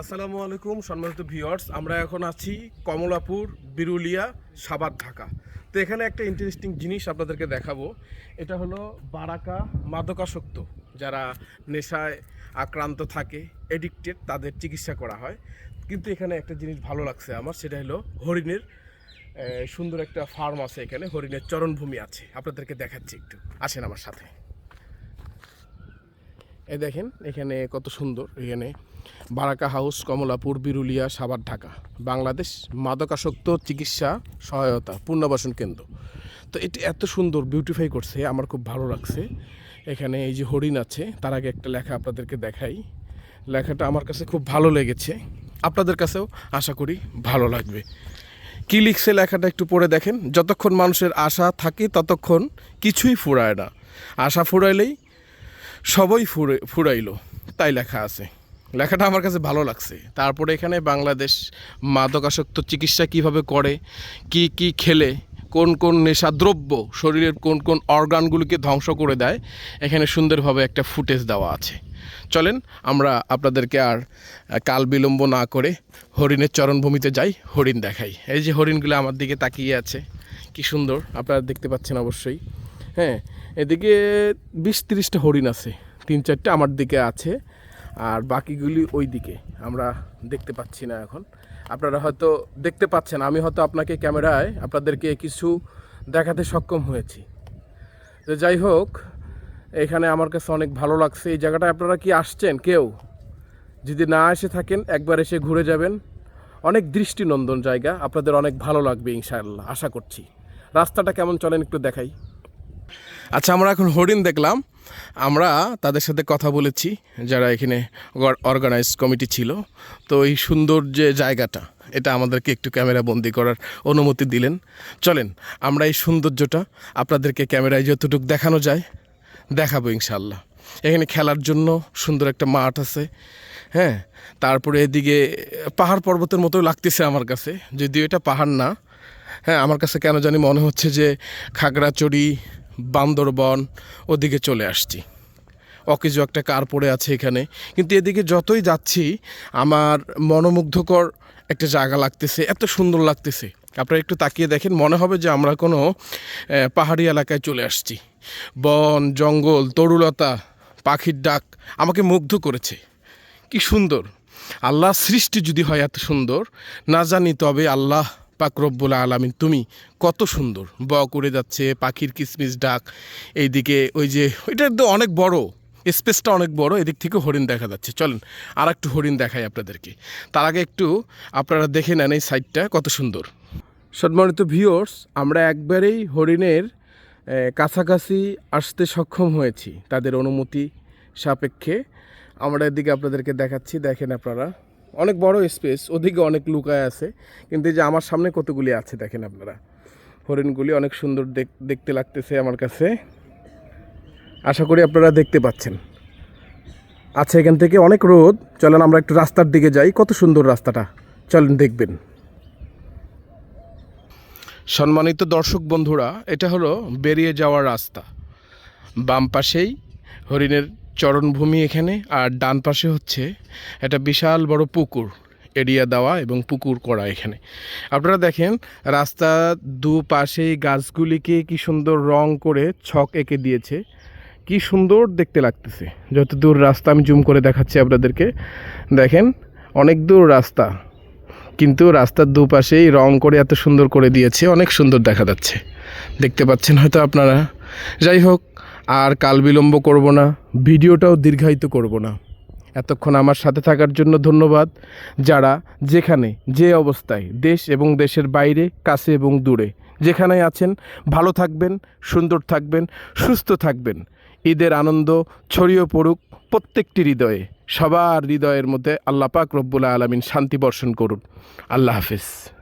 আসসালামু আলাইকুম, সম্মানিত ভিউয়ার্স। আমরা এখন আছি কমলাপুর, বিরুলিয়া সাবাদ ঢাকা। তো এখানে একটা ইন্টারেস্টিং জিনিস আপনাদেরকে দেখাবো। এটা হলো বারাকা মাদকাসক্ত। যারা নেশায় আক্রান্ত থাকে এডিক্টেড তাদের চিকিৎসা করা হয়। কিন্তু এখানে একটা জিনিস ভালো লাগছে আমার, সেটা হলো হরিণের সুন্দর একটা ফার্ম আছে এখানে। হরিণের চরণভূমি আছে। আপনাদেরকে দেখাচ্ছি একটু। আসেন আমার সাথে। এই দেখেন, এখানে কত সুন্দর, এখানে বারাকা হাউস, কমলাপুর, বিরুলিয়া, সাভার, ঢাকা। বাংলাদেশ মাদকাসক্ত চিকিৎসা সহায়তা, পুনর্বাসন কেন্দ্র। তো এটি এত সুন্দর বিউটিফাই করছে, আমার খুব ভালো লাগছে। এখানে এই যে হরিণ আছে, তার আগে একটা লেখা আপনাদেরকে দেখাই। লেখাটা আমার কাছে খুব ভালো লেগেছে। আপনাদের কাছেও আশা করি ভালো লাগবে। কী লিখছে লেখাটা একটু পড়ে দেখেন। যতক্ষণ মানুষের আশা থাকে, ততক্ষণ কিছুই ফুরায় না। আশা ফুরাইলেই সবই ফুরে, ফুরাইলো। তাই লেখা আছে। লেখাটা আমার কাছে ভালো লাগছে। তারপরে এখানে বাংলাদেশ মাদকাসক্ত চিকিৎসা কীভাবে করে, কি কি খেলে, কোন কোন নেশাদ্রব্য শরীরের কোন কোন অর্গানগুলিকে ধ্বংস করে দেয়, এখানে সুন্দরভাবে একটা ফুটেজ দেওয়া আছে। চলেন, আমরা আপনাদেরকে আর কাল বিলম্ব না করে হরিণের চরণভূমিতে যাই, হরিণ দেখাই। এই যে হরিণগুলো আমার দিকে তাকিয়ে আছে, কি সুন্দর। আপনারা দেখতে পাচ্ছেন অবশ্যই। হ্যাঁ এদিকে বিশ তিরিশটা হরিণ আছে, তিন চারটে আমার দিকে আছে, আর বাকিগুলি ওই দিকে আমরা দেখতে পাচ্ছি না এখন। আপনারা হয়তো দেখতে পাচ্ছেন, আমি হয়তো আপনাকে ক্যামেরায় আপনাদেরকে কিছু দেখাতে সক্ষম হয়েছি। তো যাই হোক, এখানে আমার কাছে অনেক ভালো লাগছে। এই জায়গাটায় আপনারা কি আসছেন কেউ? যদি না এসে থাকেন, একবার এসে ঘুরে যাবেন। অনেক দৃষ্টিনন্দন জায়গা, আপনাদের অনেক ভালো লাগবে ইনশাআল্লাহ, আশা করছি। রাস্তাটা কেমন চলেন একটু দেখাই। আচ্ছা আমরা এখন হরিণ দেখলাম। আমরা তাদের সাথে কথা বলেছি, যারা এখানে অর্গানাইজ কমিটি ছিল। তো এই সুন্দর যে জায়গাটা, এটা আমাদেরকে একটু ক্যামেরা বন্দি করার অনুমতি দিলেন। চলেন, আমরা এই সৌন্দর্যটা আপনাদেরকে ক্যামেরায় যতটুকু দেখানো যায়, দেখাবো ইনশাল্লাহ এখানে খেলার জন্য সুন্দর একটা মাঠ আছে হ্যাঁ? তারপরে এদিকে পাহাড় পর্বতের মতো লাগতেছে আমার কাছে, যদিও এটা পাহাড় না। হ্যাঁ আমার কাছে কেন জানি মনে হচ্ছে যে খাগড়াচড়ি বান্দরবন ওদিকে চলে আসছি। অকেজো একটা কার পড়ে আছে এখানে। কিন্তু এদিকে যতই যাচ্ছি, আমার মনোমুগ্ধকর একটা জায়গা লাগতেছে, এত সুন্দর লাগতেছে। আপনারা একটু তাকিয়ে দেখেন, মনে হবে যে আমরা কোনো পাহাড়ি এলাকায় চলে আসছি। বন, জঙ্গল, তরুলতা, পাখির ডাক আমাকে মুগ্ধ করেছে। কি সুন্দর। আল্লাহ সৃষ্টি যদি হয় এত সুন্দর, না জানি তবে আল্লাহ পাক রব্বুল আলামিন, তুমি কত সুন্দর। বক করে যাচ্ছে, পাখির কিসমিস ডাক, এইদিকে ওই যে ওইটা তো অনেক বড়, স্পেসটা অনেক বড়, এদিক থেকে হরিণ দেখা যাচ্ছে। চলেন আর একটু হরিণ দেখাই আপনাদেরকে। তার আগে একটু আপনারা দেখে নেন এই সাইডটা কত সুন্দর। সম্মানিত ভিওর্স আমরা একবারেই হরিণের কাছাকাছি আসতে সক্ষম হয়েছি। তাদের অনুমতি সাপেক্ষে। আমরা এদিকে আপনাদেরকে দেখাচ্ছি, দেখেন আপনারা। অনেক বড় স্পেস ওদিকে অনেক লুকায় আছে। কিন্তু যে আমার সামনে কতগুলি আছে দেখেন আপনারা। হরিণগুলি অনেক সুন্দর দেখ- দেখতে লাগতেছে আমার কাছে। আশা করি আপনারা দেখতে পাচ্ছেন। আচ্ছা এখান থেকে অনেক রোদ। চলেন আমরা একটু রাস্তার দিকে যাই। কত সুন্দর রাস্তাটা। চলেন দেখবেন। সম্মানিত দর্শক বন্ধুরা, এটা হলো বেরিয়ে যাওয়ার রাস্তা। বাম পাশেই হরিণের চরণভূমি এখানে, আর ডান পাশে হচ্ছে একটা বিশাল বড় পুকুর, এরিয়া দেওয়া এবং পুকুর করা এখানে। আপনারা দেখেন, রাস্তা দু পাশেই গাছগুলিকে কি সুন্দর রং করে ছক এঁকে দিয়েছে। কি সুন্দর দেখতে লাগতেছে। যত দূর রাস্তা আমি জুম করে দেখাচ্ছি আপনাদেরকে। দেখেন, অনেক দূর রাস্তা, কিন্তু রাস্তার দুপাশেই রং করে এত সুন্দর করে দিয়েছে, অনেক সুন্দর দেখা যাচ্ছে। দেখতে পাচ্ছেন হয়তো আপনারা। যাই হোক আর কাল বিলম্ব করব না, ভিডিওটাও দীর্ঘায়িত করব না। এতক্ষণ আমার সাথে থাকার জন্য ধন্যবাদ। যারা যেখানে, যে অবস্থায়, দেশ এবং দেশের বাইরে, কাছে এবং দূরে যেখানে আছেন, ভালো থাকবেন, সুন্দর থাকবেন, সুস্থ থাকবেন। ঈদের আনন্দ ছড়িয়ে পড়ুক প্রত্যেকটি হৃদয়ে। সবার হৃদয়ের মধ্যে আল্লাহ পাক রব্বুল আলমিন শান্তি বর্ষণ করুন। আল্লাহ হাফিজ।